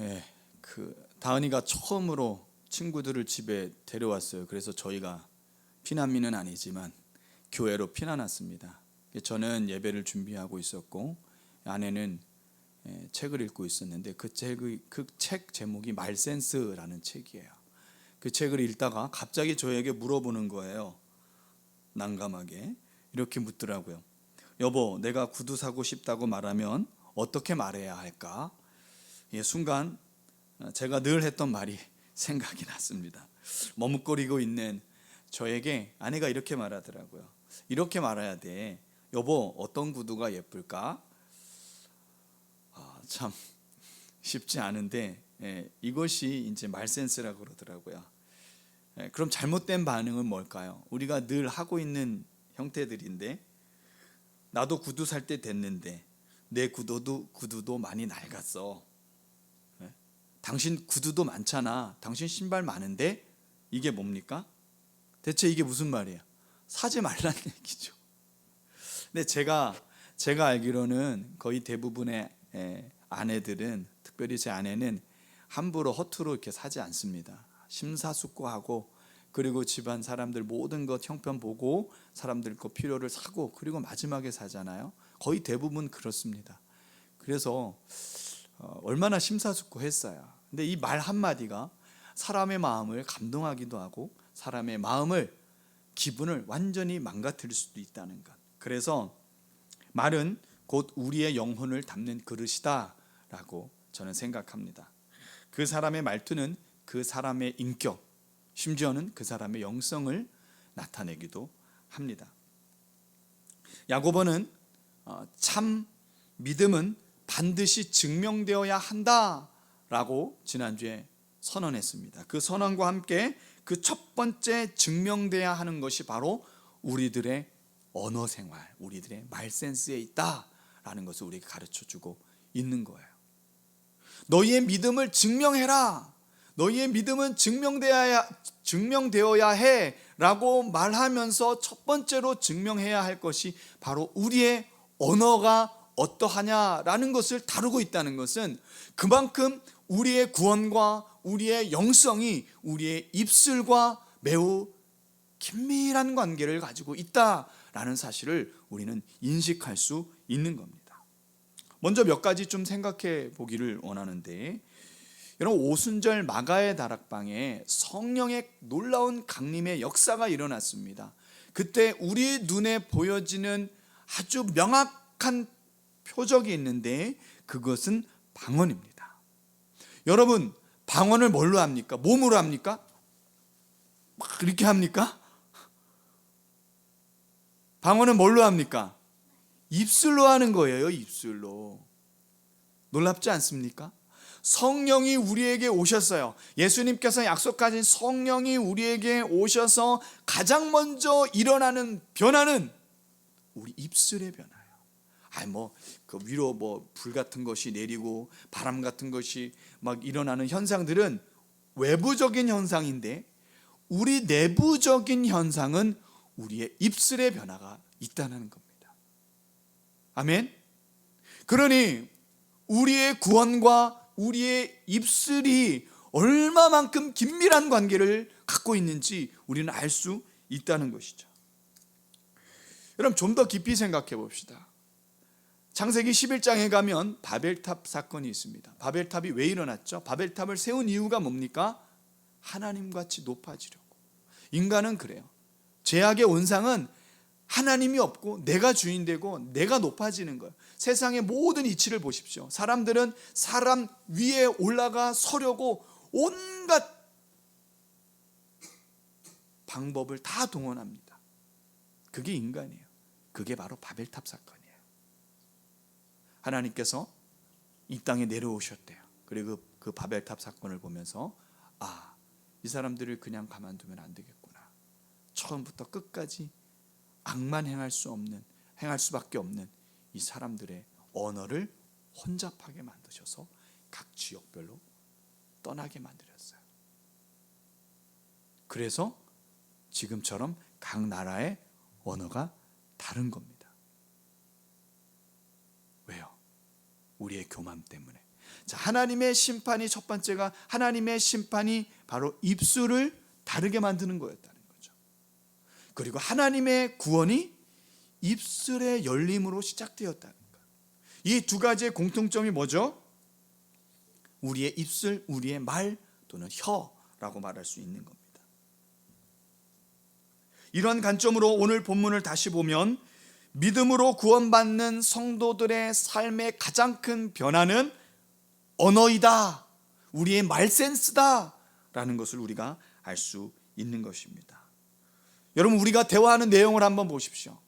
예, 그 다은이가 처음으로 친구들을 집에 데려왔어요. 그래서 저희가 피난민은 아니지만 교회로 피난 왔습니다. 저는 예배를 준비하고 있었고 아내는 예, 책을 읽고 있었는데 그 책의 그 책 제목이 말센스라는 책이에요. 그 책을 읽다가 갑자기 저에게 물어보는 거예요. 난감하게 이렇게 묻더라고요. 여보, 내가 구두 사고 싶다고 말하면 어떻게 말해야 할까? 예, 순간 제가 늘 했던 말이 생각이 났습니다. 머뭇거리고 있는 저에게 아내가 이렇게 말하더라고요. 이렇게 말해야 돼. 여보, 어떤 구두가 예쁠까? 아, 참 쉽지 않은데 예, 이것이 이제 말센스라고 그러더라고요. 예, 그럼 잘못된 반응은 뭘까요? 우리가 늘 하고 있는 형태들인데 나도 구두 살 때 됐는데 내 구두도 구두도 많이 낡았어. 예? 당신 구두도 많잖아. 당신 신발 많은데 이게 뭡니까? 대체 이게 무슨 말이야? 사지 말라는 얘기죠. 근데 제가 제가 알기로는 거의 대부분의 예, 아내들은 특별히 제 아내는 함부로 허투루 이렇게 사지 않습니다. 심사숙고하고 그리고 집안 사람들 모든 것 형편 보고 사람들 거 필요를 사고 그리고 마지막에 사잖아요. 거의 대부분 그렇습니다. 그래서 어, 얼마나 심사숙고했어요. 근데 이 말 한마디가 사람의 마음을 감동하기도 하고 사람의 마음을 기분을 완전히 망가뜨릴 수도 있다는 것. 그래서 말은 곧 우리의 영혼을 담는 그릇이다라고 저는 생각합니다. 그 사람의 말투는 그 사람의 인격, 심지어는 그 사람의 영성을 나타내기도 합니다. 야고보는 어, 참 믿음은 반드시 증명되어야 한다 라고 지난주에 선언했습니다. 그 선언과 함께 그 첫 번째 증명돼야 하는 것이 바로 우리들의 언어 생활, 우리들의 말 센스에 있다라는 것을 우리에게 가르쳐 주고 있는 거예요. 너희의 믿음을 증명해라. 너희의 믿음은 증명되어야 증명되어야 해라고 말하면서 첫 번째로 증명해야 할 것이 바로 우리의 언어가 어떠하냐라는 것을 다루고 있다는 것은 그만큼 우리의 구원과 우리의 영성이 우리의 입술과 매우 긴밀한 관계를 가지고 있다라는 사실을 우리는 인식할 수 있는 겁니다. 먼저 몇 가지 좀 생각해 보기를 원하는데 여러분 오순절 마가의 다락방에 성령의 놀라운 강림의 역사가 일어났습니다. 그때 우리 눈에 보여지는 아주 명확한 표적이 있는데 그것은 방언입니다. 여러분 방언을 뭘로 합니까? 몸으로 합니까? 막 이렇게 합니까? 방언은 뭘로 합니까? 입술로 하는 거예요, 입술로. 놀랍지 않습니까? 성령이 우리에게 오셨어요. 예수님께서 약속하신 성령이 우리에게 오셔서 가장 먼저 일어나는 변화는 우리 입술의 변화예요. 아니 뭐그 위로 뭐 불 같은 것이 내리고 바람 같은 것이 막 일어나는 현상들은 외부적인 현상인데 우리 내부적인 현상은 우리의 입술의 변화가 있다는 겁니다. 아멘. 그러니 우리의 구원과 우리의 입술이 얼마만큼 긴밀한 관계를 갖고 있는지 우리는 알 수 있다는 것이죠. 여러분 좀 더 깊이 생각해 봅시다. 창세기 11장에 가면 바벨탑 사건이 있습니다. 바벨탑이 왜 일어났죠? 바벨탑을 세운 이유가 뭡니까? 하나님 같이 높아지려고. 인간은 그래요. 죄악의 원상은 하나님이 없고 내가 주인 되고 내가 높아지는 거예요. 세상의 모든 이치를 보십시오. 사람들은 사람 위에 올라가 서려고 온갖 방법을 다 동원합니다. 그게 인간이에요. 그게 바로 바벨탑 사건이에요. 하나님께서 이 땅에 내려오셨대요. 그리고 그 바벨탑 사건을 보면서 아, 이 사람들을 그냥 가만두면 안 되겠구나. 처음부터 끝까지 악만 행할 수 없는 행할 수밖에 없는 이 사람들의 언어를 혼잡하게 만드셔서 각 지역별로 떠나게 만들었어요. 그래서 지금처럼 각 나라의 언어가 다른 겁니다. 왜요? 우리의 교만 때문에. 자, 하나님의 심판이 첫 번째가 하나님의 심판이 바로 입술을 다르게 만드는 거였다는 거죠. 그리고 하나님의 구원이 입술의 열림으로 시작되었다는 것. 이두 가지의 공통점이 뭐죠? 우리의 입술, 우리의 말 또는 혀라고 말할 수 있는 겁니다. 이런 관점으로 오늘 본문을 다시 보면 믿음으로 구원받는 성도들의 삶의 가장 큰 변화는 언어이다. 우리의 말 센스다. 라는 것을 우리가 알 수 있는 것입니다. 여러분, 우리가 대화하는 내용을 한번 보십시오.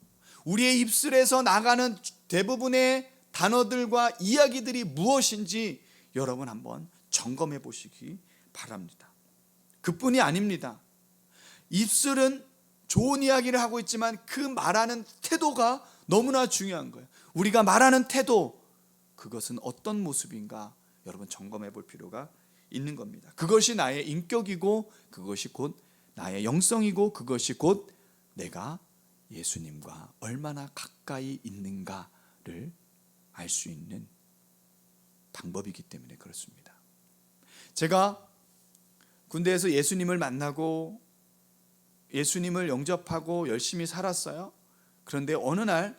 우리의 입술에서 나가는 대부분의 단어들과 이야기들이 무엇인지 여러분 한번 점검해 보시기 바랍니다. 그뿐이 아닙니다. 입술은 좋은 이야기를 하고 있지만 그 말하는 태도가 너무나 중요한 거예요. 우리가 말하는 태도, 그것은 어떤 모습인가 여러분 점검해 볼 필요가 있는 겁니다. 그것이 나의 인격이고 그것이 곧 나의 영성이고 그것이 곧 내가 예수님과 얼마나 가까이 있는가를 알 수 있는 방법이기 때문에 그렇습니다. 제가 군대에서 예수님을 만나고 예수님을 영접하고 열심히 살았어요. 그런데 어느 날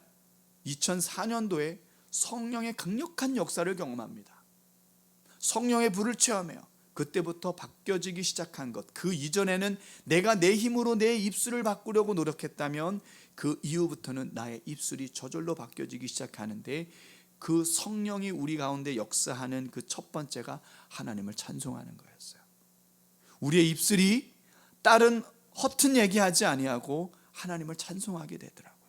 2004년도에 성령의 강력한 역사를 경험합니다. 성령의 불을 체험해요. 그때부터 바뀌어지기 시작한 것. 그 이전에는 내가 내 힘으로 내 입술을 바꾸려고 노력했다면 그 이후부터는 나의 입술이 저절로 바뀌어지기 시작하는데 그 성령이 우리 가운데 역사하는 그 첫 번째가 하나님을 찬송하는 거였어요. 우리의 입술이 다른 허튼 얘기하지 아니하고 하나님을 찬송하게 되더라고요.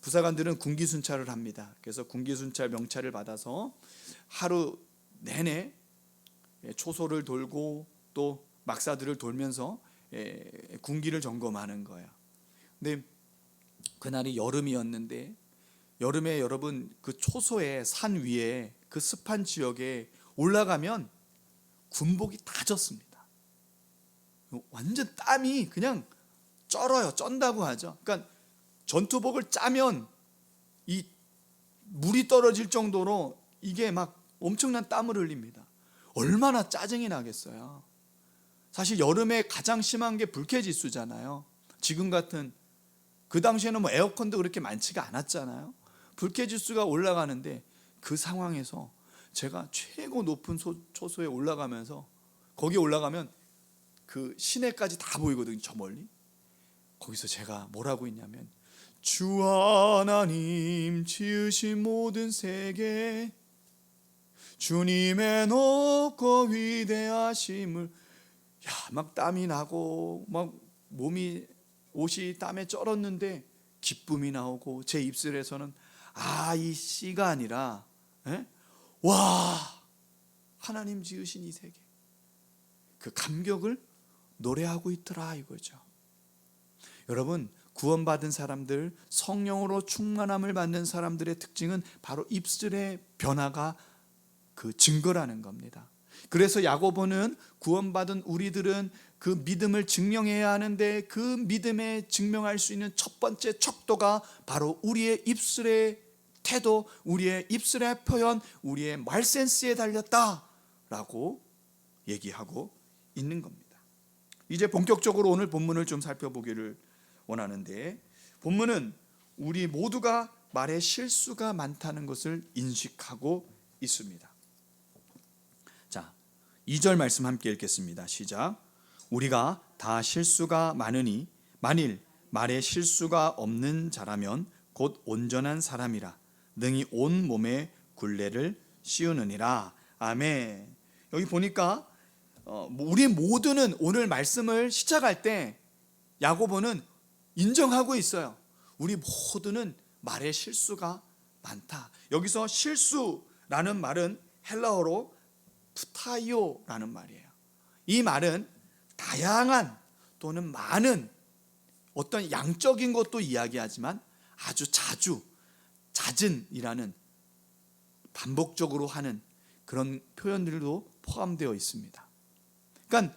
부사관들은 군기 순찰을 합니다. 그래서 군기 순찰 명찰을 받아서 하루 내내 초소를 돌고 또 막사들을 돌면서 군기를 점검하는 거예요. 근데 그날이 여름이었는데 여름에 여러분 그 초소의 산 위에 그 습한 지역에 올라가면 군복이 다 젖습니다. 완전 땀이 그냥 쩔어요. 쩐다고 하죠. 그러니까 전투복을 짜면 이 물이 떨어질 정도로 이게 막 엄청난 땀을 흘립니다. 얼마나 짜증이 나겠어요. 사실 여름에 가장 심한 게 불쾌지수잖아요. 지금 같은 그 당시에는 뭐 에어컨도 그렇게 많지가 않았잖아요. 불쾌지수가 올라가는데 그 상황에서 제가 최고 높은 소, 초소에 올라가면서 거기 올라가면 그 시내까지 다 보이거든요. 저 멀리. 거기서 제가 뭐라고 했냐면 주 하나님 지으신 모든 세계 주님의 높고 위대하심을 야 막 땀이 나고 막 몸이 옷이 땀에 쩔었는데 기쁨이 나오고 제 입술에서는 아 이 씨가 아니라 에? 와 하나님 지으신 이 세계 그 감격을 노래하고 있더라 이거죠. 여러분 구원받은 사람들 성령으로 충만함을 받는 사람들의 특징은 바로 입술의 변화가 그 증거라는 겁니다. 그래서 야고보는 구원받은 우리들은 그 믿음을 증명해야 하는데 그 믿음에 증명할 수 있는 첫 번째 척도가 바로 우리의 입술의 태도, 우리의 입술의 표현, 우리의 말 센스에 달렸다라고 얘기하고 있는 겁니다. 이제 본격적으로 오늘 본문을 좀 살펴보기를 원하는데 본문은 우리 모두가 말에 실수가 많다는 것을 인식하고 있습니다. 자, 2절 말씀 함께 읽겠습니다. 시작. 우리가 다 실수가 많으니 만일 말에 실수가 없는 자라면 곧 온전한 사람이라 능히 온 몸에 굴레를 씌우느니라. 아멘. 여기 보니까 우리 모두는 오늘 말씀을 시작할 때 야고보는 인정하고 있어요. 우리 모두는 말에 실수가 많다. 여기서 실수라는 말은 헬라어로 푸타이오라는 말이에요. 이 말은 다양한 또는 많은 어떤 양적인 것도 이야기하지만 아주 자주 잦은이라는 반복적으로 하는 그런 표현들도 포함되어 있습니다. 그러니까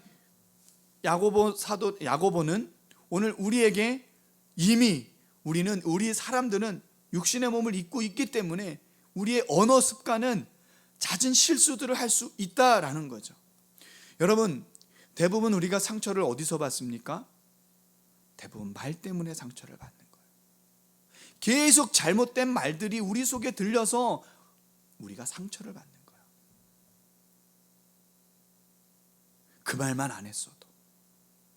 야고보 사도 야고보는 오늘 우리에게 이미 우리는 우리 사람들은 육신의 몸을 입고 있기 때문에 우리의 언어 습관은 잦은 실수들을 할 수 있다라는 거죠. 여러분, 대부분 우리가 상처를 어디서 받습니까? 대부분 말 때문에 상처를 받는 거예요. 계속 잘못된 말들이 우리 속에 들려서 우리가 상처를 받는 거예요. 그 말만 안 했어도,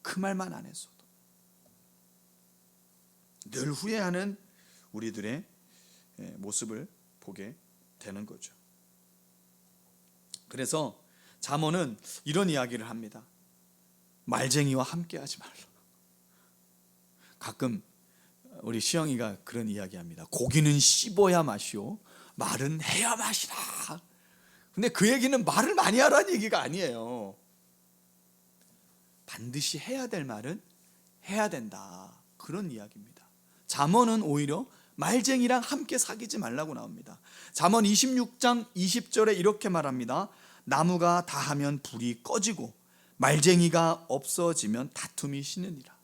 그 말만 안 했어도 늘 후회하는 우리들의 예, 모습을 보게 되는 거죠. 그래서 잠언은 이런 이야기를 합니다. 말쟁이와 함께하지 말라. 가끔 우리 시영이가 그런 이야기합니다. 고기는 씹어야 맛이요, 말은 해야 맛이라. 근데 그 얘기는 말을 많이 하라는 얘기가 아니에요. 반드시 해야 될 말은 해야 된다. 그런 이야기입니다. 잠언은 오히려 말쟁이랑 함께 사귀지 말라고 나옵니다. 잠언 26장 20절에 이렇게 말합니다. 나무가 다하면 불이 꺼지고 말쟁이가 없어지면 다툼이 쉬느니라.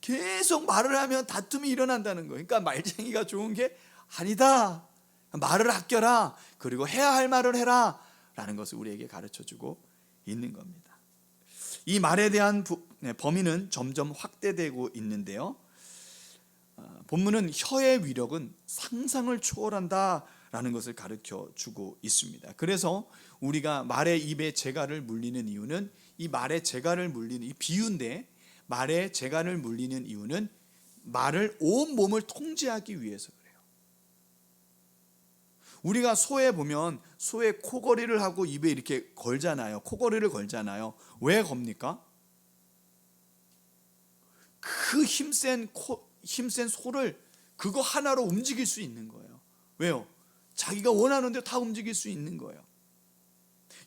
계속 말을 하면 다툼이 일어난다는 거예요. 그러니까 말쟁이가 좋은 게 아니다. 말을 아껴라. 그리고 해야 할 말을 해라. 라는 것을 우리에게 가르쳐 주고 있는 겁니다. 이 말에 대한 부- 네, 범위는 점점 확대되고 있는데요. 어, 본문은 혀의 위력은 상상을 초월한다라는 것을 가르쳐 주고 있습니다. 그래서 우리가 말의 입에 재갈을 물리는 이유는 이 말의 재갈을 물리는 이 비유인데 말의 재갈을 물리는 이유는 말을 온 몸을 통제하기 위해서. 우리가 소에 보면 소의 코걸이를 하고 입에 이렇게 걸잖아요. 코걸이를 걸잖아요. 왜 겁니까? 그 힘센 코, 힘센 소를 그거 하나로 움직일 수 있는 거예요. 왜요? 자기가 원하는 대로 다 움직일 수 있는 거예요.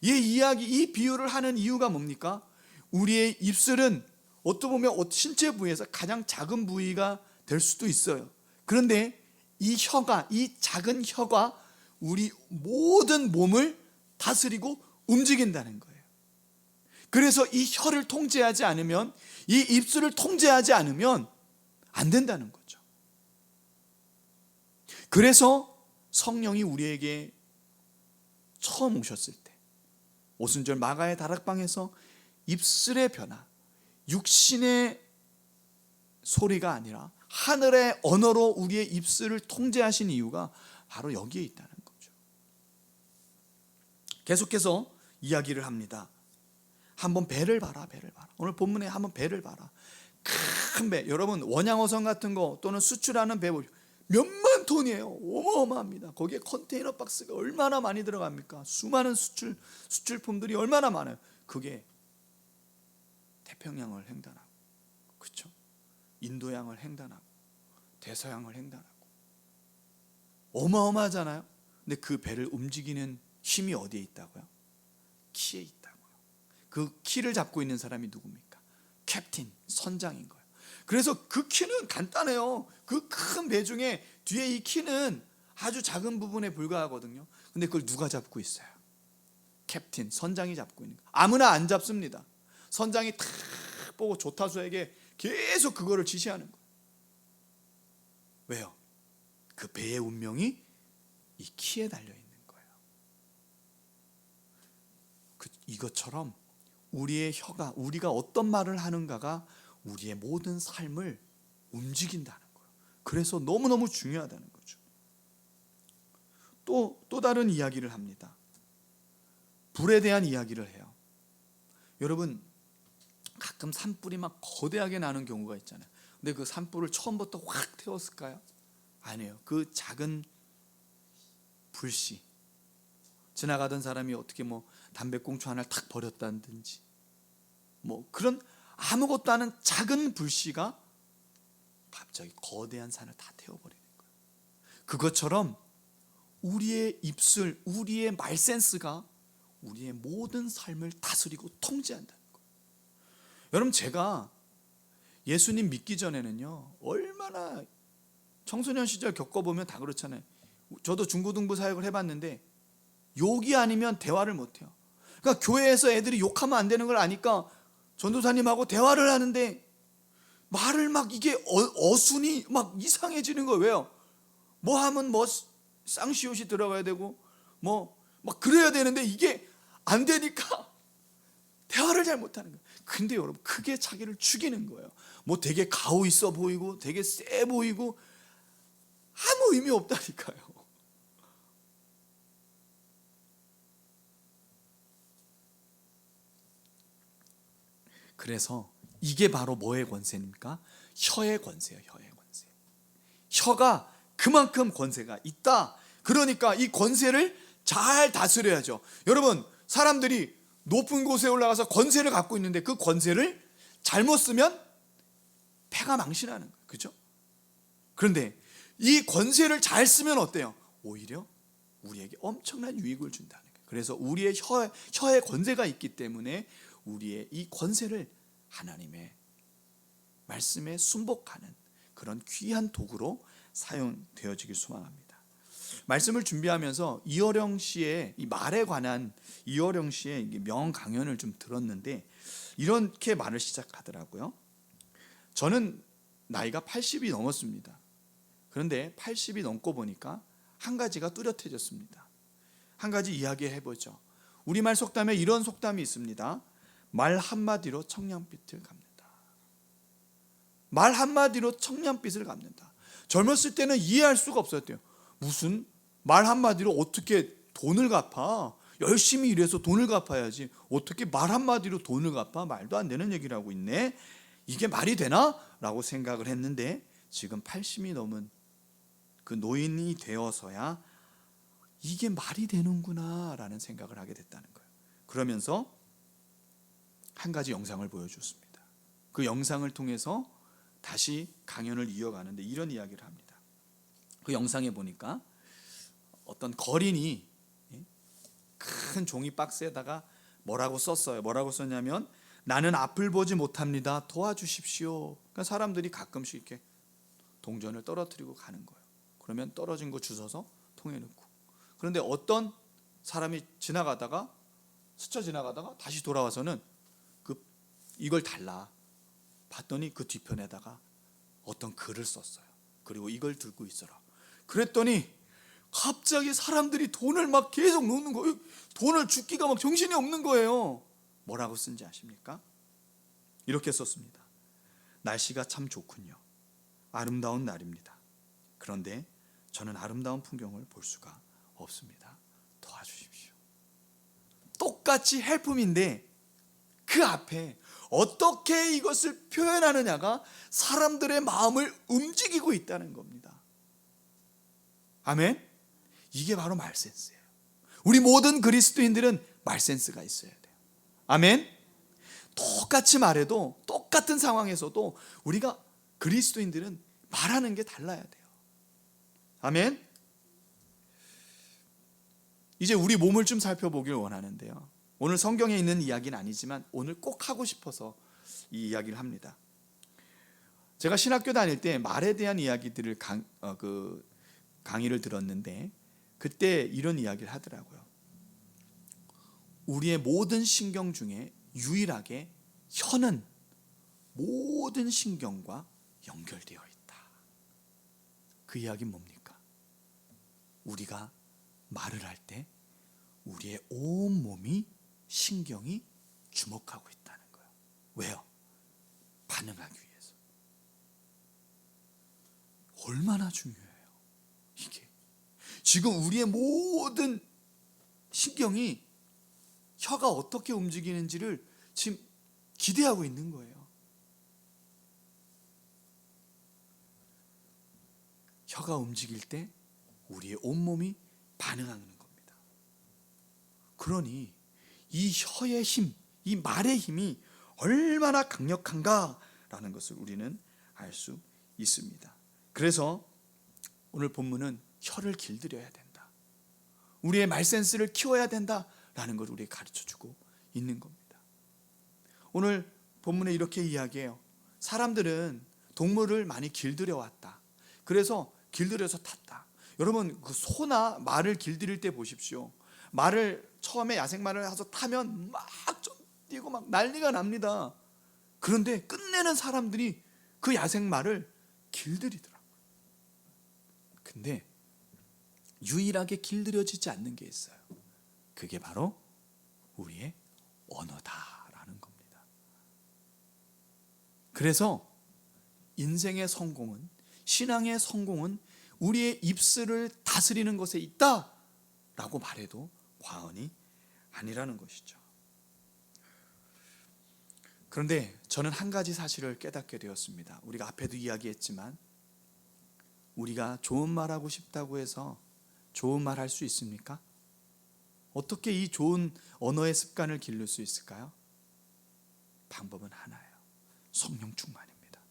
이 이야기, 이 비유를 하는 이유가 뭡니까? 우리의 입술은 어떻게 보면 신체 부위에서 가장 작은 부위가 될 수도 있어요. 그런데 이 혀가, 이 작은 혀가 우리 모든 몸을 다스리고 움직인다는 거예요. 그래서 이 혀를 통제하지 않으면, 이 입술을 통제하지 않으면 안 된다는 거죠. 그래서 성령이 우리에게 처음 오셨을 때, 오순절 마가의 다락방에서 입술의 변화, 육신의 소리가 아니라 하늘의 언어로 우리의 입술을 통제하신 이유가 바로 여기에 있다는. 계속해서 이야기를 합니다. 한번 배를 봐라, 배를 봐라. 오늘 본문에 한번 배를 봐라. 큰 배, 여러분 원양어선 같은 거 또는 수출하는 배 보죠. 몇만 톤이에요. 어마어마합니다. 거기에 컨테이너 박스가 얼마나 많이 들어갑니까? 수많은 수출 수출품들이 얼마나 많아요. 그게 태평양을 횡단하고, 그렇죠? 인도양을 횡단하고, 대서양을 횡단하고, 어마어마하잖아요. 근데 그 배를 움직이는 힘이 어디에 있다고요? 키에 있다고요. 그 키를 잡고 있는 사람이 누굽니까? 캡틴, 선장인 거예요. 그래서 그 키는 간단해요. 그 큰 배 중에 뒤에 이 키는 아주 작은 부분에 불과하거든요. 근데 그걸 누가 잡고 있어요? 캡틴, 선장이 잡고 있는 거. 아무나 안 잡습니다. 선장이 탁 보고 조타수에게 계속 그거를 지시하는 거예요. 왜요? 그 배의 운명이 이 키에 달려 있는 거예요. 그, 이것처럼 우리의 혀가 우리가 어떤 말을 하는가가 우리의 모든 삶을 움직인다는 거예요. 그래서 너무너무 중요하다는 거죠. 또, 또 다른 이야기를 합니다. 불에 대한 이야기를 해요. 여러분, 가끔 산불이 막 거대하게 나는 경우가 있잖아요. 근데 그 산불을 처음부터 확 태웠을까요? 아니에요. 그 작은 불씨. 지나가던 사람이 어떻게 뭐 담배꽁초 하나를 탁 버렸다든지 뭐 그런 아무것도 않은 작은 불씨가 갑자기 거대한 산을 다 태워버리는 거예요. 그것처럼 우리의 입술, 우리의 말 센스가 우리의 모든 삶을 다스리고 통제한다는 거예요. 여러분 제가 예수님 믿기 전에는요 얼마나 청소년 시절 겪어보면 다 그렇잖아요. 저도 중고등부 사역을 해봤는데 욕이 아니면 대화를 못해요. 그러니까 교회에서 애들이 욕하면 안 되는 걸 아니까 전도사님하고 대화를 하는데 말을 막 이게 어, 순이 막 이상해지는 거예요. 왜요? 뭐 하면 뭐 쌍시옷이 들어가야 되고 뭐 막 그래야 되는데 이게 안 되니까 대화를 잘 못하는 거예요. 근데 여러분 크게 자기를 죽이는 거예요. 뭐 되게 가오 있어 보이고 되게 세 보이고 아무 의미 없다니까요. 그래서 이게 바로 뭐의 권세입니까? 혀의 권세예요. 혀의 권세. 혀가 그만큼 권세가 있다. 그러니까 이 권세를 잘 다스려야죠. 여러분, 사람들이 높은 곳에 올라가서 권세를 갖고 있는데 그 권세를 잘못 쓰면 패가 망신하는 거예요. 그죠? 그런데 이 권세를 잘 쓰면 어때요? 오히려 우리에게 엄청난 유익을 준다는 거예요. 그래서 우리의 혀, 혀에 권세가 있기 때문에 우리의 이 권세를 하나님의 말씀에 순복하는 그런 귀한 도구로 사용되어지길 소망합니다. 말씀을 준비하면서 이어령 씨의 이 말에 관한 이어령 씨의 명 강연을 좀 들었는데 이렇게 말을 시작하더라고요. 저는 나이가 80이 넘었습니다. 그런데 80이 넘고 보니까 한 가지가 뚜렷해졌습니다. 한 가지 이야기해 보죠. 우리말 속담에 이런 속담이 있습니다. 말 한마디로 청량빛을 갚는다. 말 한마디로 청량빛을 갚는다. 젊었을 때는 이해할 수가 없었대요. 무슨 말 한마디로 어떻게 돈을 갚아? 열심히 일해서 돈을 갚아야지. 어떻게 말 한마디로 돈을 갚아? 말도 안 되는 얘기를 하고 있네. 이게 말이 되나? 라고 생각을 했는데 지금 80이 넘은 그 노인이 되어서야 이게 말이 되는구나 라는 생각을 하게 됐다는 거예요. 그러면서 한 가지 영상을 보여줬습니다. 그 영상을 통해서 다시 강연을 이어가는데 이런 이야기를 합니다. 그 영상에 보니까 어떤 거린이 예? 큰 종이 박스에다가 뭐라고 썼어요. 뭐라고 썼냐면 나는 앞을 보지 못합니다. 도와주십시오. 그러니까 사람들이 가끔씩 이렇게 동전을 떨어뜨리고 가는 거예요. 그러면 떨어진 거 주워서 통에 넣고. 그런데 어떤 사람이 지나가다가 스쳐 지나가다가 다시 돌아와서는 그 이걸 달라. 봤더니 그 뒤편에다가 어떤 글을 썼어요. 그리고 이걸 들고 있어라. 그랬더니 갑자기 사람들이 돈을 막 계속 놓는 거예요. 돈을 줍기가 막 정신이 없는 거예요. 뭐라고 쓴지 아십니까? 이렇게 썼습니다. 날씨가 참 좋군요. 아름다운 날입니다. 그런데 저는 아름다운 풍경을 볼 수가 없습니다. 도와주십시오. 똑같이 헬품인데 그 앞에 어떻게 이것을 표현하느냐가 사람들의 마음을 움직이고 있다는 겁니다. 아멘? 이게 바로 말센스예요. 우리 모든 그리스도인들은 말센스가 있어야 돼요. 아멘? 똑같이 말해도 똑같은 상황에서도 우리가 그리스도인들은 말하는 게 달라야 돼요. 아멘? 이제 우리 몸을 좀 살펴보길 원하는데요. 오늘 성경에 있는 이야기는 아니지만 오늘 꼭 하고 싶어서 이 이야기를 합니다. 제가 신학교 다닐 때 말에 대한 이야기들을 강, 어, 그 강의를 들었는데 그때 이런 이야기를 하더라고요. 우리의 모든 신경 중에 유일하게 혀는 모든 신경과 연결되어 있다. 그 이야기는 뭡니까? 우리가 말을 할 때 우리의 온 몸이 신경이 주목하고 있다는 거예요. 왜요? 반응하기 위해서. 얼마나 중요해요. 이게. 지금 우리의 모든 신경이 혀가 어떻게 움직이는지를 지금 기대하고 있는 거예요. 혀가 움직일 때 우리의 온몸이 반응하는 겁니다. 그러니 이 혀의 힘, 이 말의 힘이 얼마나 강력한가라는 것을 우리는 알 수 있습니다. 그래서 오늘 본문은 혀를 길들여야 된다. 우리의 말 센스를 키워야 된다라는 걸 우리에게 가르쳐 주고 있는 겁니다. 오늘 본문에 이렇게 이야기해요. 사람들은 동물을 많이 길들여 왔다. 그래서 길들여서 탔다. 여러분 그 소나 말을 길들일 때 보십시오. 말을 처음에 야생말을 해서 타면 막좀 뛰고 막 난리가 납니다. 그런데 끝내는 사람들이 그 야생말을 길들이더라고요. 근데 유일하게 길들여지지 않는 게 있어요. 그게 바로 우리의 언어다라는 겁니다. 그래서 인생의 성공은 신앙의 성공은 우리의 입술을 다스리는 것에 있다라고 말해도 과언이 아니라는 것이죠. 그런데 저는 한 가지 사실을 깨닫게 되었습니다. 우리가 앞에도 이야기했지만 우리가 좋은 말 하고 싶다고 해서 좋은 말 할 수 있습니까? 어떻게 이 좋은 언어의 습관을 기를 수 있을까요? 방법은 하나예요. 성령 충만입니다.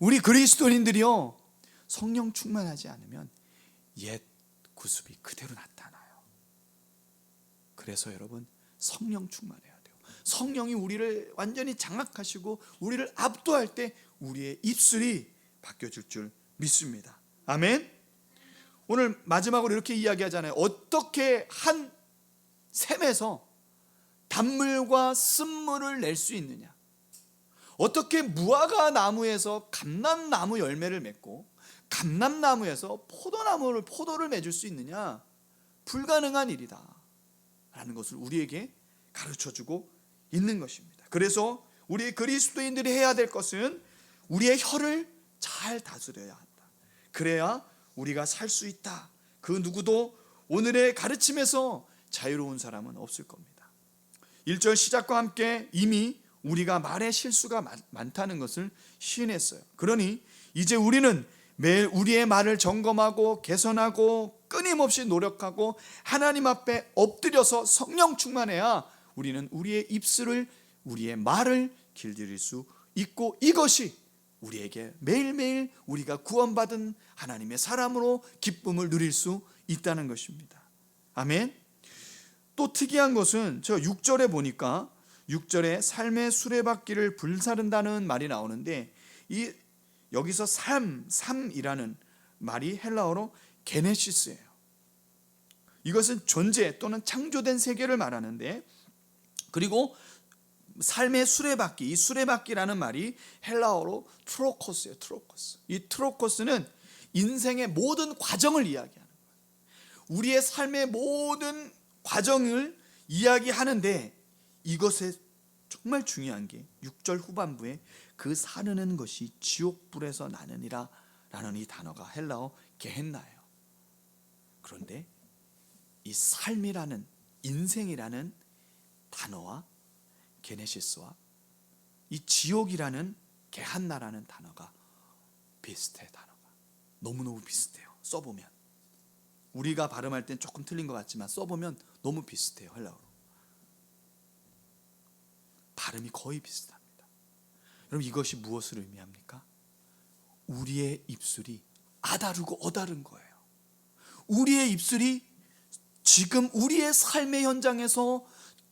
우리 그리스도인들이요. 성령 충만하지 않으면 옛 구습이 그대로 나타나요. 그래서 여러분 성령 충만해야 돼요. 성령이 우리를 완전히 장악하시고 우리를 압도할 때 우리의 입술이 바뀌어질 줄 믿습니다. 아멘. 오늘 마지막으로 이렇게 이야기하잖아요. 어떻게 한 샘에서 단물과 쓴물을 낼 수 있느냐? 어떻게 무화과 나무에서 감람나무 열매를 맺고 감람나무에서 포도나무를 포도를 맺을 수 있느냐? 불가능한 일이다. 라는 것을 우리에게 가르쳐 주고 있는 것입니다. 그래서 우리 그리스도인들이 해야 될 것은 우리의 혀를 잘 다스려야 한다. 그래야 우리가 살 수 있다. 그 누구도 오늘의 가르침에서 자유로운 사람은 없을 겁니다. 1절 시작과 함께 이미 우리가 말의 실수가 많- 많다는 것을 시인했어요. 그러니 이제 우리는 매일 우리의 말을 점검하고 개선하고 끊임없이 노력하고 하나님 앞에 엎드려서 성령 충만해야 우리는 우리의 입술을 우리의 말을 길들일 수 있고 이것이 우리에게 매일매일 우리가 구원받은 하나님의 사람으로 기쁨을 누릴 수 있다는 것입니다. 아멘. 또 특이한 것은 저 6절에 보니까 6절에 삶의 수레바퀴를 불사른다는 말이 나오는데 이 여기서 삶, 삶이라는 말이 헬라어로 게네시스예요. 이것은 존재 또는 창조된 세계를 말하는데 그리고 삶의 수레바퀴, 이 수레바퀴라는 말이 헬라어로 트로코스예요. 트로코스. 이 트로코스는 인생의 모든 과정을 이야기하는 거예요. 우리의 삶의 모든 과정을 이야기하는데 이것에 정말 중요한 게 6절 후반부에 그 사르는 것이 지옥불에서 나느니라 라는 이 단어가 헬라어 게헨나예요. 그런데 이 삶이라는 인생이라는 단어와 게네시스와 이 지옥이라는 게한나라는 단어가 비슷해 단어가 너무너무 비슷해요. 써보면 우리가 발음할 땐 조금 틀린 것 같지만 써보면 너무 비슷해요 헬라어로 발음이 거의 비슷합니다. 여러분 이것이 무엇을 의미합니까? 우리의 입술이 아다르고 어다른 거예요. 우리의 입술이 지금 우리의 삶의 현장에서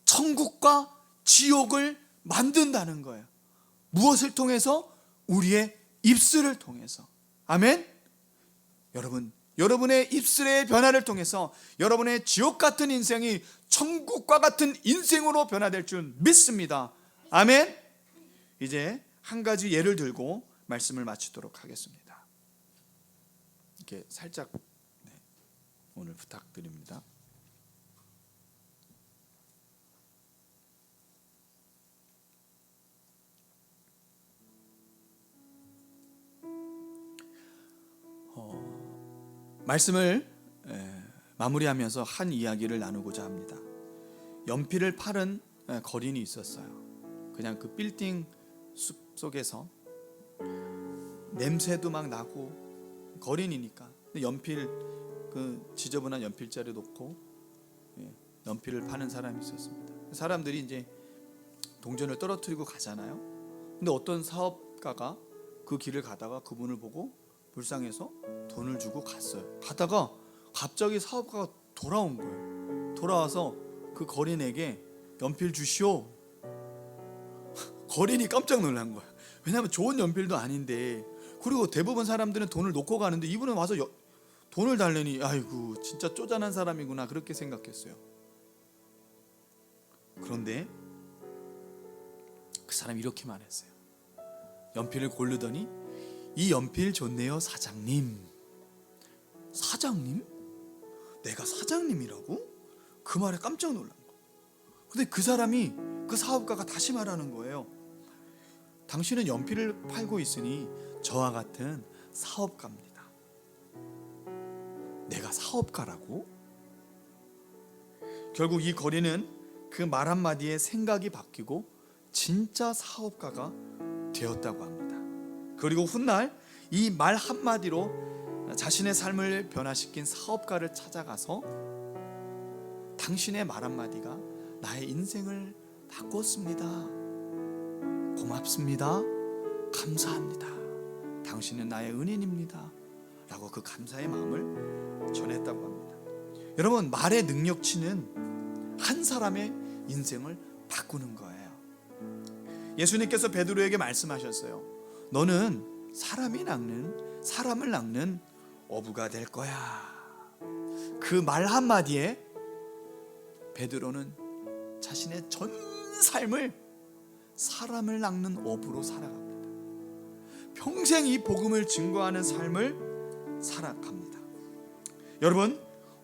천국과 지옥을 만든다는 거예요. 무엇을 통해서? 우리의 입술을 통해서. 아멘? 여러분, 여러분의 입술의 변화를 통해서 여러분의 지옥 같은 인생이 천국과 같은 인생으로 변화될 줄 믿습니다. 아멘? 이제 한 가지 예를 들고 말씀을 마치도록 하겠습니다. 이렇게 살짝 네, 오늘 부탁드립니다. 말씀을 에, 마무리하면서 한 이야기를 나누고자 합니다. 연필을 에, 거린이 있었어요. 그냥 그 빌딩 숲 속에서 냄새도 막 나고 거린이니까 연필 그 지저분한 연필자리 놓고 예, 연필을 파는 사람이 있었습니다. 사람들이 이제 동전을 떨어뜨리고 가잖아요. 근데 어떤 사업가가 그 길을 가다가 그분을 보고 불쌍해서 돈을 주고 갔어요. 가다가 갑자기 사업가가 돌아온 거예요. 돌아와서 그 거린에게 연필 주시오. 거린이 깜짝 놀란 거야. 왜냐하면 좋은 연필도 아닌데 그리고 대부분 사람들은 돈을 놓고 가는데 이분은 와서 여- 돈을 달래니 아이고 진짜 쪼잔한 사람이구나 그렇게 생각했어요. 그런데 그 사람이 이렇게 말했어요. 연필을 고르더니 이 연필 좋네요 사장님. 사장님? 내가 사장님이라고? 그 말에 깜짝 놀란 거. 근데 그 사람이 그 사업가가 다시 말하는 거예요. 당신은 연필을 팔고 있으니 저와 같은 사업가입니다. 내가 사업가라고? 결국 이 거리는 그 말 한마디에 생각이 바뀌고 진짜 사업가가 되었다고 합니다. 그리고 훗날 이 말 한마디로 자신의 삶을 변화시킨 사업가를 찾아가서 당신의 말 한마디가 나의 인생을 바꿨습니다. 고맙습니다. 감사합니다. 당신은 나의 은인입니다. 라고 그 감사의 마음을 전했다고 합니다. 여러분, 말의 능력치는 한 사람의 인생을 바꾸는 거예요. 예수님께서 베드로에게 말씀하셨어요. 너는 사람이 낚는 사람을 낚는 어부가 될 거야. 그 말 한마디에 베드로는 자신의 전 삶을 사람을 낚는 어부로 살아갑니다. 평생 이 복음을 증거하는 삶을 살아갑니다. 여러분,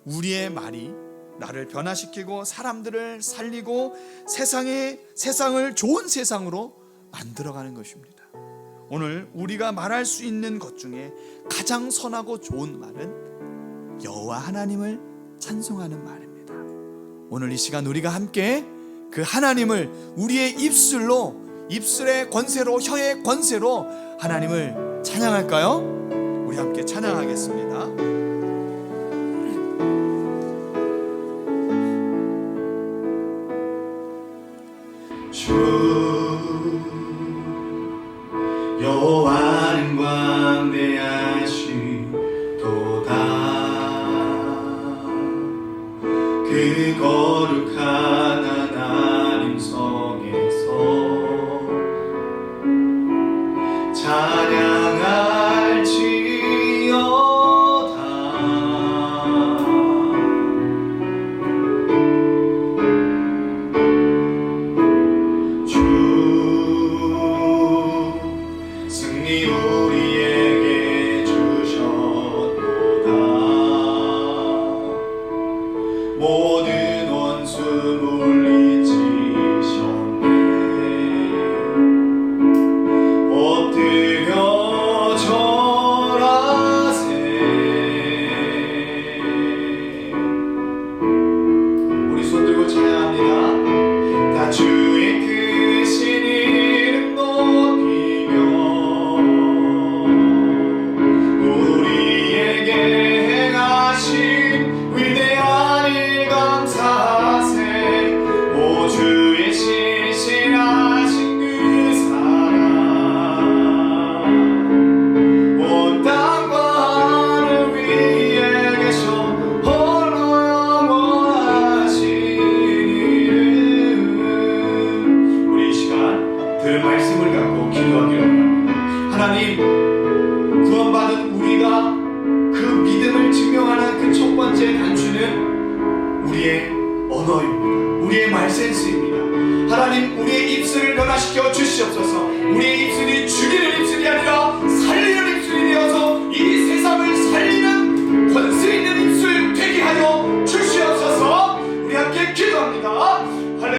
우리의 말이 나를 변화시키고 사람들을 살리고 세상에 세상을 좋은 세상으로 만들어가는 것입니다. 오늘 우리가 말할 수 있는 것 중에 가장 선하고 좋은 말은 여호와 하나님을 찬송하는 말입니다. 오늘 이 시간 우리가 함께 그 하나님을 우리의 입술로 입술의 권세로 혀의 권세로 하나님을 찬양할까요? 우리 함께 찬양하겠습니다. 여호와는 광대하시도다 그 거룩한